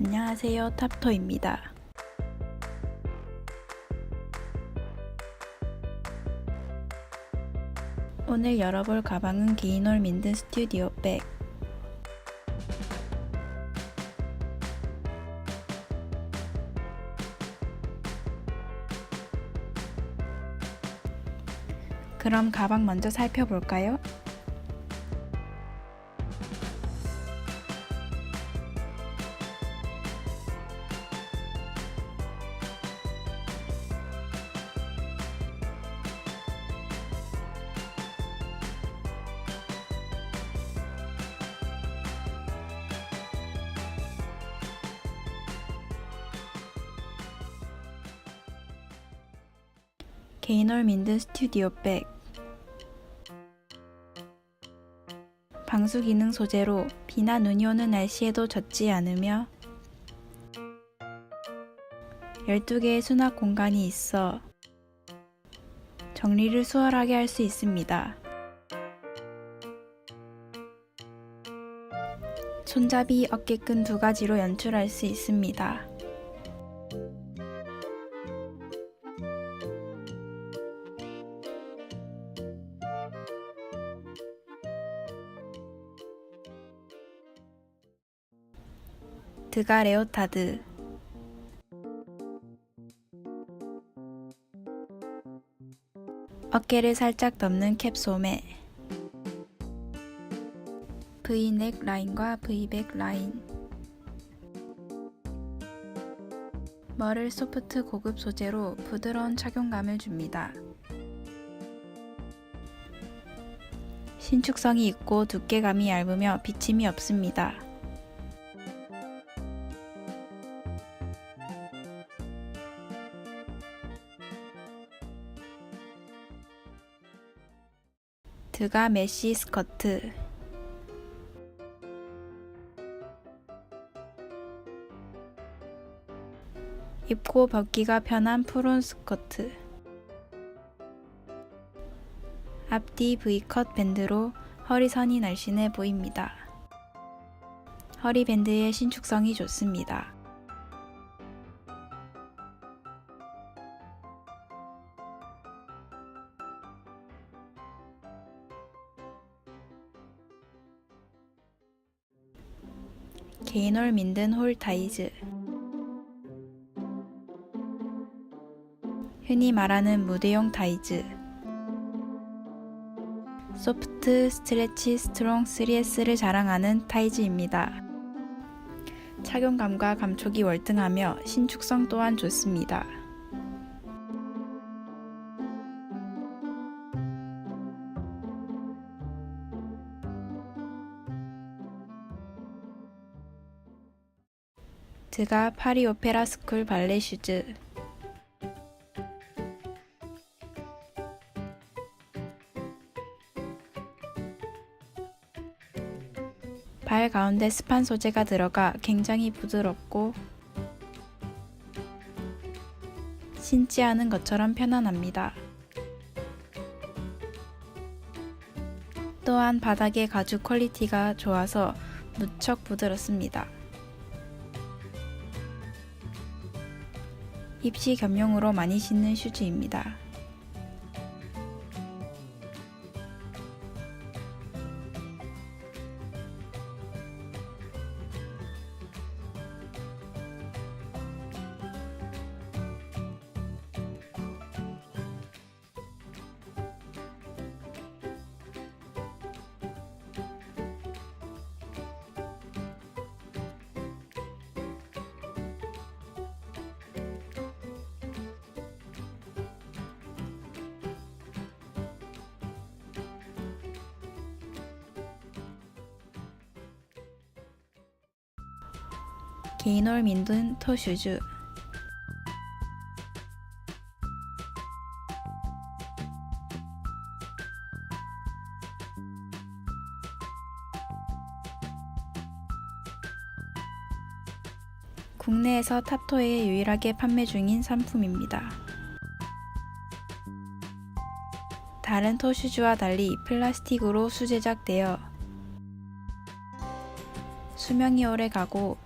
안녕하세요. 탑토입니다. 오늘 열어볼 가방은 게이놀 민든 스튜디오 백. 그럼 가방 먼저 살펴볼까요? 게이놀 민든 스튜디오 백 방수 기능 소재로 비나 눈이 오는 날씨에도 젖지 않으며 12개의 수납 공간이 있어 정리를 수월하게 할 수 있습니다. 손잡이, 어깨끈 두 가지로 연출할 수 있습니다. 드가 레오타드 어깨를 살짝 넘는 캡 소매 V넥 라인과 V백 라인 머를 소프트 고급 소재로 부드러운 착용감을 줍니다. 신축성이 있고 두께감이 얇으며 비침이 없습니다. 드가 메쉬 스커트 입고 벗기가 편한 푸른 스커트 앞뒤 V컷 밴드로 허리선이 날씬해 보입니다. 허리 밴드의 신축성이 좋습니다. 게이놀 민든 홀 타이즈 흔히 말하는 무대용 타이즈 소프트 스트레치 스트롱 3S를 자랑하는 타이즈입니다. 착용감과 감촉이 월등하며 신축성 또한 좋습니다. 드가 파리 오페라 스쿨 발레 슈즈 발 가운데 스판 소재가 들어가 굉장히 부드럽고 신지 않은 것처럼 편안합니다. 또한 바닥의 가죽 퀄리티가 좋아서 무척 부드럽습니다. 입시 겸용으로 많이 신는 슈즈입니다. 게이놀 민든 토슈즈 국내에서 탑토에 유일하게 판매 중인 상품입니다. 다른 토슈즈와 달리 플라스틱으로 수제작되어 수명이 오래 가고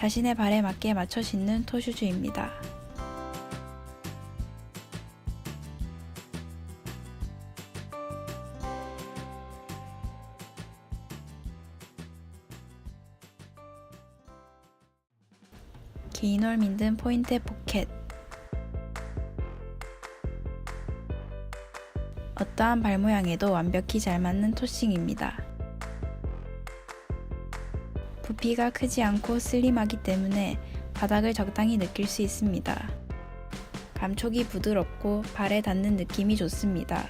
자신의 발에 맞게 맞춰 신는 토슈즈입니다. 개인홀 민든 포인트 포켓 어떠한 발 모양에도 완벽히 잘 맞는 토싱입니다. 부피가 크지 않고 슬림하기 때문에 바닥을 적당히 느낄 수 있습니다. 감촉이 부드럽고 발에 닿는 느낌이 좋습니다.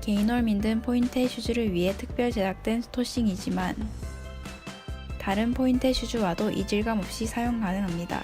개인홀 민든 포인테 슈즈를 위해 특별 제작된 토싱이지만 다른 포인테 슈즈와도 이질감 없이 사용 가능합니다.